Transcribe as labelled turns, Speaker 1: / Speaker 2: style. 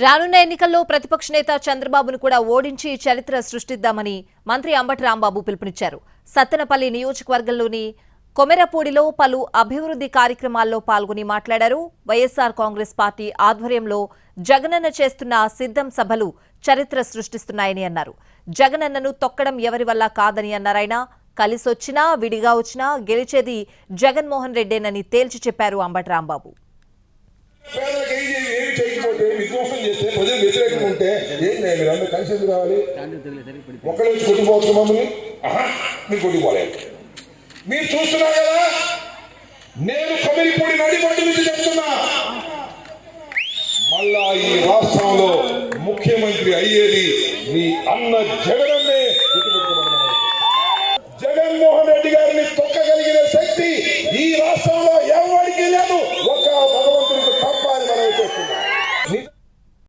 Speaker 1: రానున్న ఎన్నికల్లో ప్రతిపక్ష నేత చంద్రబాబును కూడా ఓడించి చరిత్ర సృష్టిద్దామని మంత్రి అంబటి రాంబాబు పిలుపునిచ్చారు. సత్తెనపల్లి నియోజకవర్గంలోని కొమెరపూడిలో పలు అభివృద్ధి కార్యక్రమాల్లో పాల్గొని మాట్లాడారు. వైఎస్సార్ కాంగ్రెస్ పార్టీ ఆధ్వర్యంలో జగనన్న చేస్తున్న సిద్ధం సభలు చరిత్ర సృష్టిస్తున్నాయని అన్నారు. జగనన్నను తొక్కడం ఎవరి వల్ల కాదని అన్నారాయన కలిసొచ్చినా విడిగా వచ్చినా గెలిచేది జగన్మోహన్ రెడ్డేనని తేల్చి చెప్పారు అంబటి రాంబాబు.
Speaker 2: విధ్వంసం చేస్తే ప్రజలు వ్యతిరేకంగా ఉంటే ఏం చేయాలి మీరు అందరూ కలిసి ఎందుకు రావాలి? ఒక్కరు వచ్చి కొట్టిపోవచ్చు మమ్మల్ని? ఆహా మీరు కొట్టిపోలేదు మీరు చూస్తున్నారు కదా? నేను కమిరిపూడి నడిబొడ్డు నుంచి చెప్తున్నా మళ్ళా ఈ రాష్ట్రంలో ముఖ్యమంత్రి అయ్యేది మీ అన్న జగనన్నే